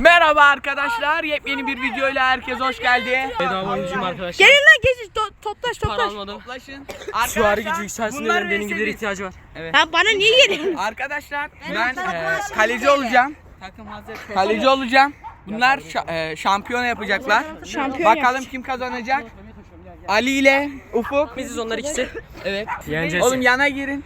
Merhaba arkadaşlar. Yepyeni bir videoyla herkes hoş geldi. Bedava oyuncuyum arkadaşlar. Gelin lan geçin to- toplaş Para toplaş. almadım. Toplaşın. Süvari gücü yükselsin bunlar diye benim gibileri VS1. ihtiyacı var. Ha bana niye geliyorsun? Arkadaşlar ben e, kaleci olacağım. Kaleci olacağım. Bunlar şa- e, şampiyona yapacaklar. Şampiyon Bakalım kim kazanacak? Ali ile Ufuk. Biziz onlar ikisi. Evet. Yeneceğiz. Oğlum yana girin.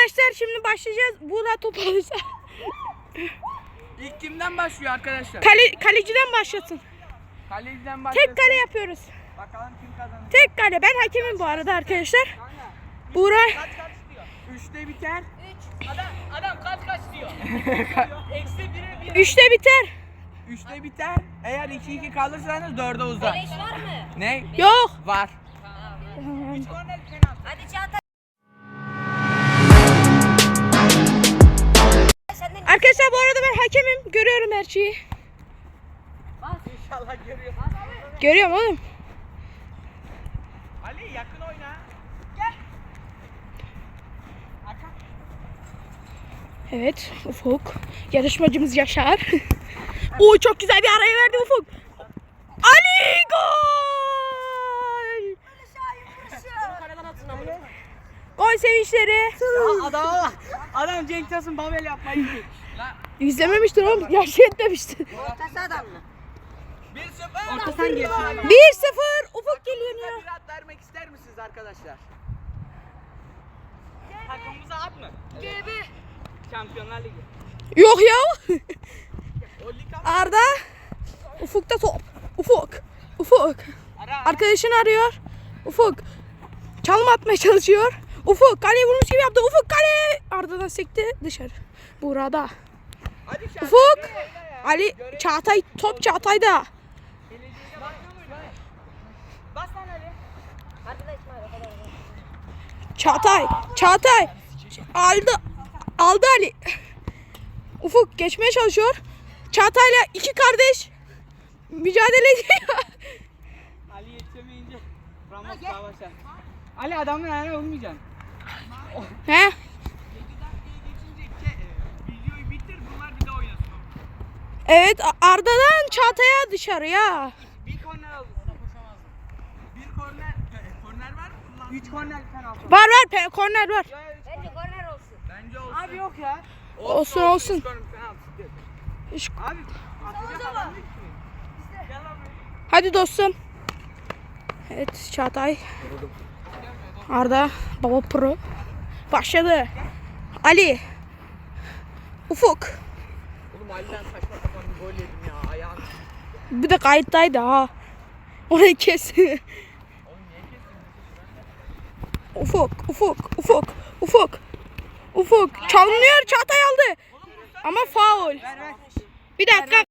Arkadaşlar şimdi başlayacağız. Buğra topu alırsa. İlk kimden başlıyor arkadaşlar? Kale, kaleciden başlasın. Kaleciden başlasın. Tek kale yapıyoruz. Bakalım kim kazanacak. Tek kale. Ben hakemim bu arada arkadaşlar. Buğra Kaç kaç diyor? Üçte biter. üçte biter. Üçte biter. Eğer 2-2 kalırsanız dörde uzar. Beş var mı? Ne? Yok. Var. Hadi Çağatay. Şeyi. İnşallah görüyor. Görüyorum oğlum. Ali yakın oyna. Evet Ufuk. Yarışmacımız Yaşar. Oo çok güzel bir araya verdi Ufuk. Ali gol! Gol sevinçleri. Adam adam Cenk Tosun Babel yapmayı. İzlememiştir oğlum. Yaşı etmemiştir. ortası adam mı? 1-0. Orta sen gelsin. 1-0 Ufuk geliyor ya. Bir at vermek ister misiniz arkadaşlar? Takımımıza at mı? Gibi. Şampiyonlar Ligi. Yok ya. Arda. Ufuk'ta top. Ufuk. Ufuk. Arkadaşını arıyor. Ufuk. Çalma atmaya çalışıyor. Ufuk kaleye vurmuş gibi yaptı. Ufuk kale. Arda'dan sekti dışarı. Burada. Ufuk. Ali Çağatay top Çağatay'da. Bas lan Ali. Çağatay. Çağatay. Aldı. Aldı Ali. Ufuk geçmeye çalışıyor. Çağatay'la iki kardeş mücadele ediyor. Ali yetişemeyince Ramos başlar. Ali adamın ayağına olmayacaksın. He? Videoyu bitir bunlar bir de oynasın. Evet Arda'dan Çağatay'a dışarıya. Bir korner aldı. Bir korner. e, Korner var mı? Üç korner penaltı. Var var pe- korner var. Bence korner olsun. Bence olsun. Abi yok ya. Olsun, olsun. Üç korner penaltı. Üç- Abi. Hadi dostum. Evet Çağatay. Arda baba pro. Başladı. Ali. Ufuk. Oğlum Ali'den bir gol yedim ya ayağım. Bir de kayıttaydı ha. Orayı kes. Ufuk, Ufuk, Ufuk, Ufuk. Ufuk. Çalınıyor Çağatay aldı. Ama faul. Bir dakika.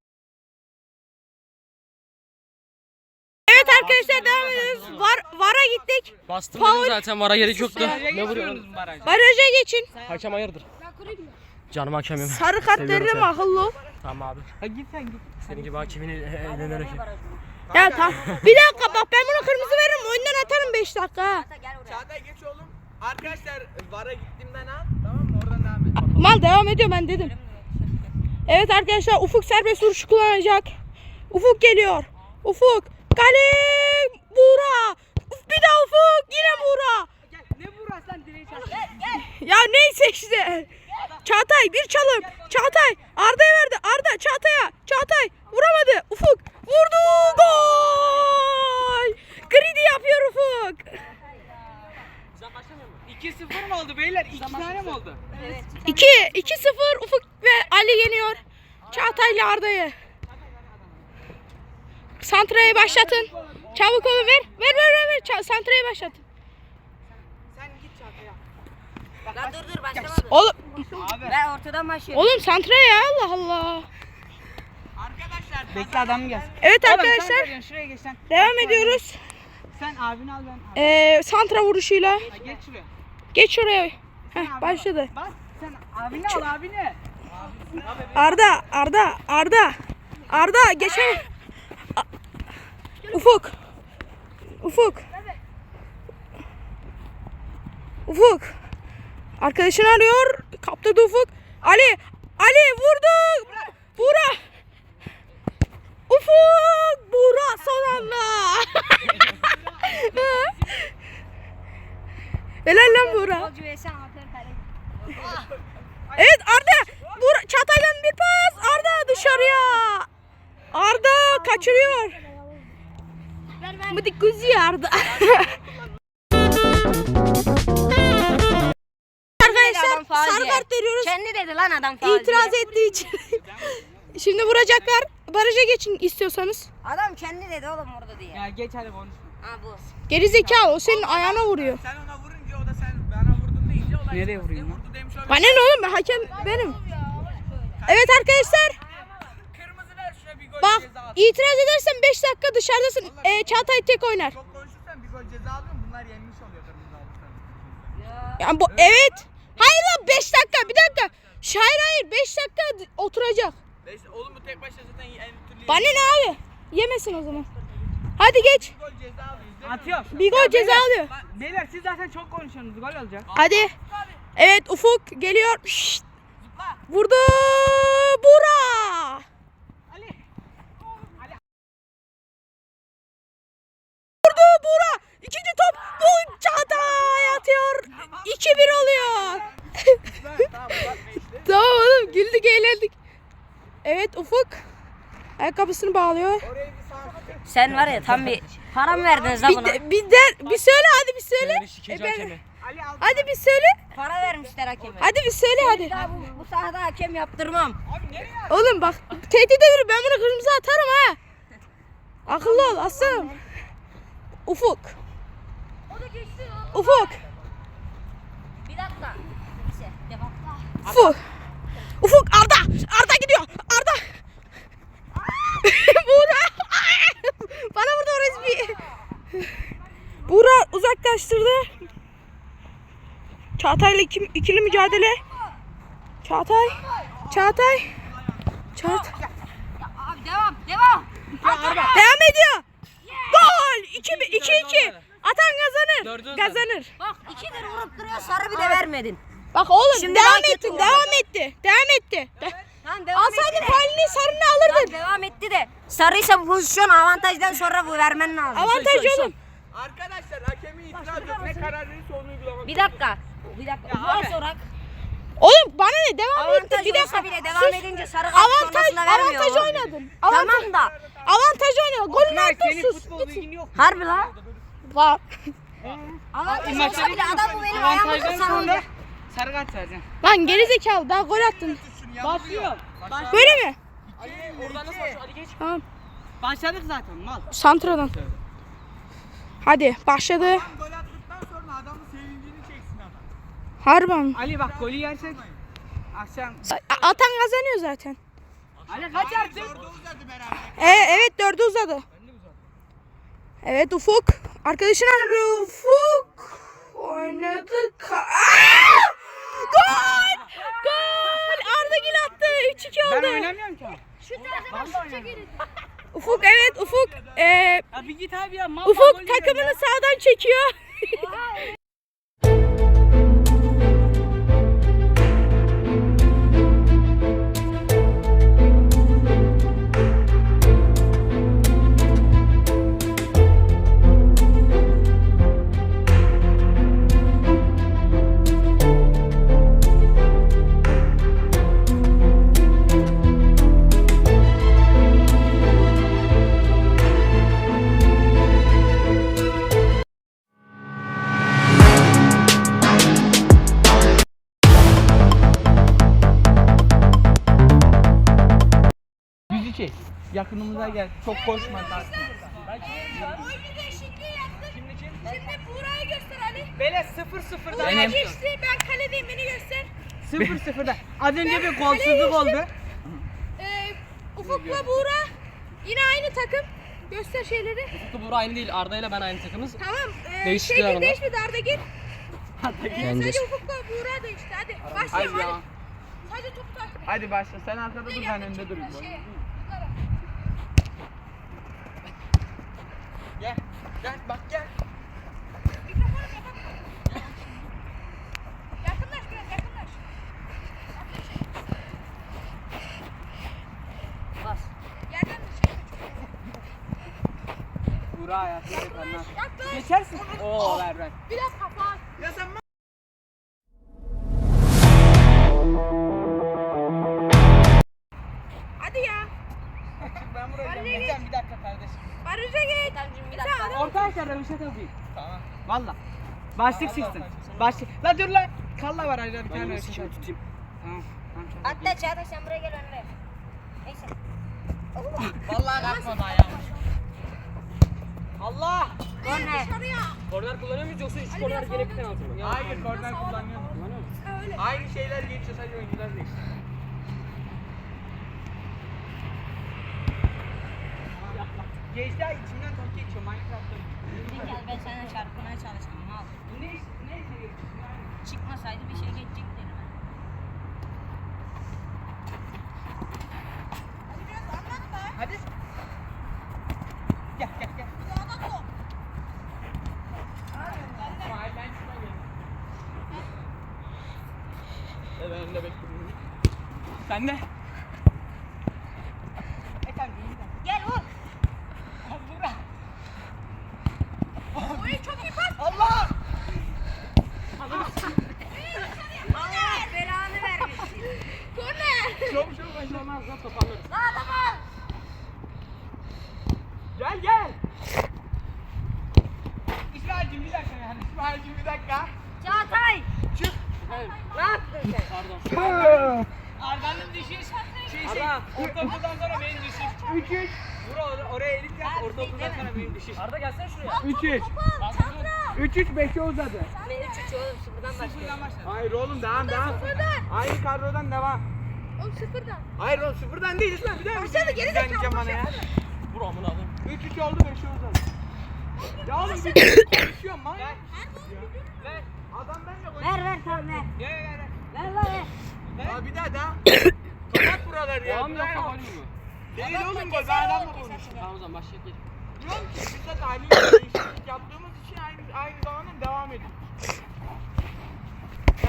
Evet arkadaşlar devam ediyoruz. Var, vara gittik. Bastım Faul. dedim zaten vara gerek yoktu. Ne vuruyorsun? Baraja geçin. Hakem hayırdır? Canım hakemim. Sarı kart Seviyorum veririm seni. akıllı ol. Tamam abi. Ha git sen git. Senin gibi hakemin elinden öpeyim. Ya tamam. Bir dakika bak ben buna kırmızı veririm. Oyundan atarım 5 dakika. ha. Çağatay geç oğlum. Arkadaşlar VAR'a gittiğimden al. Tamam mı? Oradan devam et. Mal devam ediyor ben dedim. Evet arkadaşlar Ufuk serbest vuruşu kullanacak. Ufuk geliyor. Ufuk. Kale. Buğra. Uf, Bir daha Ufuk. Yine Buğra. Gel. Ne vurarsan direğe çarp. Ya neyse işte. Çağatay bir çalım. Çağatay Arda'ya verdi. Arda Çağatay'a. Çağatay vuramadı. Ufuk vurdu. Gol. Gridi yapıyor Ufuk. 2-0 mı oldu beyler? 2 tane mi oldu? 2 2-0 Ufuk ve Ali yeniyor. Çağatay ile Arda'yı. Santra'yı başlatın. Çabuk olun ver. Ver ver ver. ver. Santra'yı başlatın. Sen git Çağatay'a. Lan dur dur başlamadı. Oğlum, Abi. Ben ortadan başlıyorum. oğlum Santra'ya Allah Allah. Arkadaşlar. Bekle adam gelsin. Evet Oğlum, sen arkadaşlar şuraya geç sen. devam ediyoruz. Sen abini al ben. Ee, Santra vuruşuyla. Ha, geç şuraya. Geç oraya. Sen Heh, abini başladı. al. Bak sen abini al abini. Arda, Arda, Arda. Arda geçen. A- Ufuk. Ufuk. Ufuk. Arkadaşını arıyor. Kaptırdı Ufuk. Ali. Ali vurdu. Buğra. Ufuk. Buğra son anda. Helal lan Buğra. Evet Arda. Buğra, Çatay'dan bir pas. Arda dışarıya. Arda kaçırıyor. Mıdık kuzi Arda. Faal sarı kart veriyoruz. Kendi dedi lan adam faal İtiraz diye. ettiği için. Şimdi vuracaklar. Baraja geçin istiyorsanız. Adam kendi dedi oğlum orada diye. Ya geç hadi konuş. Ha bu. Geri zekalı o senin ayağına vuruyor. Sen ona vurunca o da sen bana vurdun deyince olay Nereye vurayım Vurdu demiş olabilir. Bana ne oğlum ben hakem benim. Evet arkadaşlar Kırmızı ver şuna bir gol bak ceza at. itiraz edersen 5 dakika dışarıdasın. Ee, Çağatay tek oynar. Çok konuşursan bir gol ceza alıyorum. Bunlar yenmiş oluyor kırmızı alırsan. Yani bu evet. Hayır lan 5 dakika bir dakika. Hayır hayır 5 dakika oturacak. Neyse oğlum bu tek başına zaten en türlü Bana ne abi? Yemesin o zaman. Hadi geç. gol ceza alıyor. Atıyor. Bir gol ceza alıyor. Beyler siz zaten çok konuşuyorsunuz. Gol alacak. Hadi. Evet Ufuk geliyor. Şşt. Vurdu. Bura. Vurdu Bura. İkinci top. Bu Çağatay atıyor. 2-1 oluyor. tamam oğlum güldük eğlendik. Evet Ufuk. Ayakkabısını bağlıyor. Sen var ya tam bir para mı verdiniz lan Bir, buna? de, bir, der, bir söyle hadi bir söyle. E ben-. Hadi bir söyle. Para vermişler hakeme. Hadi bir söyle hadi. Daha bu, bu sahada hakem yaptırmam. Oğlum bak tehdit ederim ben bunu kırmızı atarım ha. Akıllı ol aslanım. Ufuk. Ufuk. Bir dakika. Neyse devam. Ufuk. Ufuk Arda. Arda gidiyor. Arda. Buğra. Orası bir. Buğra uzaklaştırdı. Çağatay'la iki, ikili mücadele. Çağatay. Çağatay. Çağatay. Abi devam devam. Devam ediyor. Gol. 2-2. Atan kazanır. Kazanır. Bak ikidir vurup duruyor sarı bir de vermedin. Bak oğlum Şimdi devam kötü ettin. oldu. Devam etti. Devam etti. Tamam devam Alsaydın etti de. sarını Tamam, alırdın. devam etti de. Sarıysa pozisyon avantajdan sonra bu vermen lazım. Avantaj Son, son, oğlum. Arkadaşlar hakemi itiraz etme karar verirse onu uygulamak. Bir dakika. Bir dakika. Bu sorak. Oğlum bana ne? Devam etti. Avantaj Bir dakika. olsa bile devam Sus. edince sarı kart Avantaj, sonrasında vermiyor. avantaj mu? oynadın. Avantaj, Tamam da. avantaj oynadın. Golünü attın sus. futbol Gitsin. bilgin yok. Harbi la. Var. Avantaj olsa bile adam bu benim ayağımı kırsa Sarı kart vereceksin. Lan geri zekalı daha gol attın. Başlıyor. Böyle mi? Oradan nasıl başlıyor? Hadi geç. Tamam. Başladık zaten mal. Santradan. Hadi başladı. Gol attıktan sonra adamın sevincini çeksin adam. Harban. Ali bak golü yersek akşam. Atan kazanıyor zaten. Ali kaç artık? E, evet dördü uzadı. Evet Ufuk. Arkadaşın. Ufuk. Oynadı. Ka- Aa! Gol! Gol! Attı. 3-2 Ben oldu. oynamıyorum ki. Ufuk evet Ufuk. Ee, Ya bir git abi ya mal Ufuk takımını sağdan çekiyor. Yakınımıza gel. Çok koşma taksın. Şimdi Buğra'yı göster Ali. Böyle 0-0'da. Buğra geçti. Ben kaledeyim beni göster. 0-0'da. Az önce bir golsüzlük oldu. Ee, Ufuk'la Buğra yine aynı takım. Göster şeyleri. Ufuk Buğra aynı değil. Arda ile ben aynı takımız. Tamam. Ee, Değişti şey, aralar. değişmedi Arda gir. Ee, sadece Ufuk'la Buğra değişti. Hadi Hadi başlayalım ya. hadi. Sadece topu takip et. Hadi başla. Sen arkada dur ben önde durayım. Şey, Gel. Gel bak gel. Mikrofonu kapat. Gel. Yakınlaş. Bas. Yerden bir şey Burak hayatını Yaklaş, yaklaş. Geçersin. Oo oh, ver ver. Biraz kapat. Ya sen aşağıda bir şey yapayım. Tamam. Valla. Başlık çıksın. Başlık. La dur lan. Kalla var aşağıda bir tane. şey öyle tutayım. Tamam. Hatta Çağatay sen buraya gel önüme. Neyse. Vallahi kalkmadı ayağım. Allah! Korner. Korner kullanıyor muyuz yoksa 3 korner gerek penaltı mı? Hayır korner kullanıyor. Aynı şeyler geçiyor sadece oyuncular değişiyor. Gençler içimden top geçiyor Minecraft'ta. Gel ben seninle çarpmaya çalıştım. Al. Ne iş, ne iş Çıkmasaydı bir şey geçecekti elime. Hadi. Gel gel gel. Hayır ben şuna geleyim. Ben de bekliyorum. Sen de. Efendim. Gel vur. Burak. Oy çok iyi pas. Allah! Allah belanı vermesin. Korner. Çok çok Bir şey olmaz lan toparlarız. Lan adamı. Gel gel. İsmail'cim bir dakika yani. İsmail'cim bir dakika. Çağatay. Çık. Ne yaptın sen? Pardon. Arda'nın düşüş. Şey şey. Arda. Ortaokuldan sonra benim düşüş. 3 3. Vur or- oraya elit yap. Ortaokuldan sonra benim düşüş. Arda gelsene şuraya. 3 3. 3 3 5'e uzadı. Ben 3-3 oğlum sıfırdan başlıyorum. Hayır oğlum devam devam. Aynı kadrodan devam. Oğlum sıfırdan. Hayır oğlum sıfırdan değil İsmail. Bir daha Başladı, geri Ben zekalı. Vur amına koyayım. 3 3 oldu 5'e uzadı. Ya oğlum bir konuşuyorum manyak. Ver. Adam benimle konuşuyor. Ver ver tamam ver. Gel gel gel. Ver lan ver. Ya bir daha daha. Kapat buraları ya. Tamam Buraya yok bak. gol mü? Değil oğlum gol. Ben adamla konuşuyorum. Tamam o zaman başlayalım gel. Diyorum ki biz de talim değişiklik yaptığımız için aynı aynı zamanda devam ediyoruz.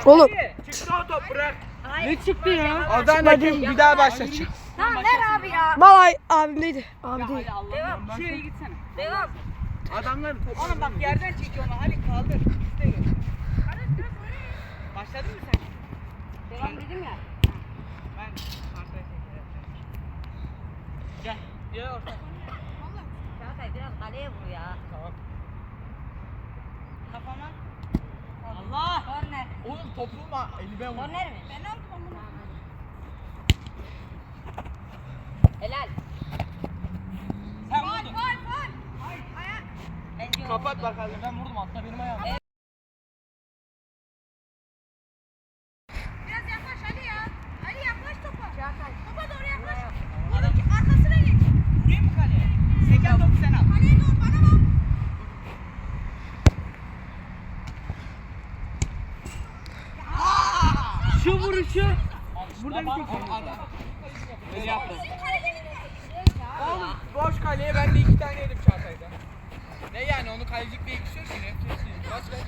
Oğlum. Çıktı o top bırak. Ne çıktı ya? Hakem bir daha başlatacağım. Tamam ver abi ya. Vallahi abimdeydi. Abi değil. Allah'ım. Şuraya gitsene. Devam. Adamlar top. Oğlum bak yerden çekiyor onu. Hadi kaldır. Üste gel. Başladın mı sen? Devam dedim ya. Ben arkaya çekeceğim. Gel. Gel orta. Çağatay biraz kaleye vur ya. Tamam. Kafama. Allah. Korner. Oğlum topu mu? Elime vur. Korner mi? Ben aldım onu. Helal. Sen vurdun. Bence o. Kapat bakalım. Ben vurdum hatta benim ayağım. Biraz yaklaş Ali ya. Ali yaklaş topa. Topa doğru yaklaş. Onun arkasına geç. Vurayım mı kaleye? Seken topu sen al. Kaleye doğru bana bak. Şu vuruşu. Burada bir tek? Oğlum boş kaleye ben de iki tane yedim. Ne yani onu kalecikle yetişiyor ki ne? Kaç kaç?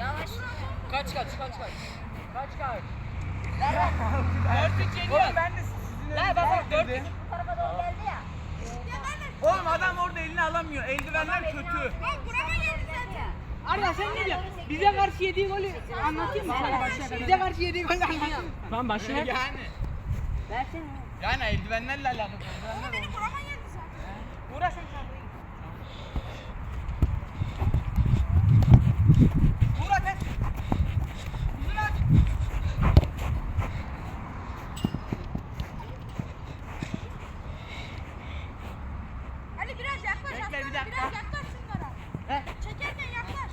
Yavaş. Kaç kaç kaç kaç. Kaç kaç? Dört üç yeniyor. Oğlum ben de sizin Lan bak bak dört dedi. Bu tarafa doğru geldi ya. Oğlum adam orada elini alamıyor. Eldivenler kötü. Bak burama geldi zaten. Arda sen ne diyorsun? Bize karşı yediği golü anlatayım mı? Bize karşı yediği golü anlatayım mı? Tamam başlayalım. Yani. Versene. Yani eldivenlerle alakalı. Ama benim burama geldi zaten. Uğraş sen Çağatay'ı. Uğraş sen. Yüzünü aç. Ali biraz yaklaş. Bekle, aslanım, bir dakika. Biraz yaklaş şunlara. He. Çekerken yaklaş.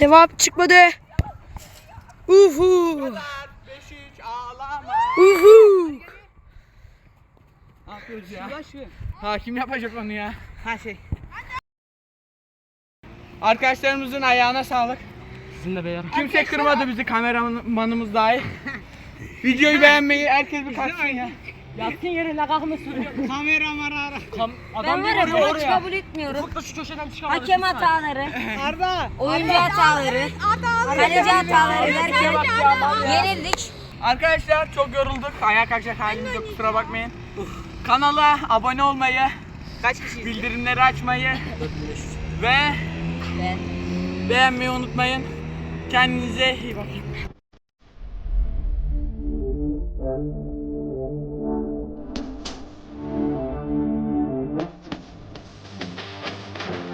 Devam çıkmadı. Uhu. Uhu. Ne yapıyoruz ya? Ya şu. Ha kim yapacak onu ya? Ha şey. Arkadaşlarımızın ayağına sağlık. Sizin de beyler. Kimse kırmadı bizi kameramanımız dahi. Videoyu beğenmeyi herkes bir katsın ya. Yatsın yerine kalkmasın. Kameraman ara. Kam Ben var ya bu maçı kabul etmiyorum. Ufuk da şu köşeden çıkamadı. Hakem hataları, Arda. oyuncu hataları, kaleci hataları derken yenildik. Arkadaşlar çok yorulduk. Ayağa kalkacak halimiz yok kusura bakmayın. Kanala abone olmayı, Kaç kişi? bildirimleri açmayı ve beğenmeyi unutmayın. Kendinize iyi bakın.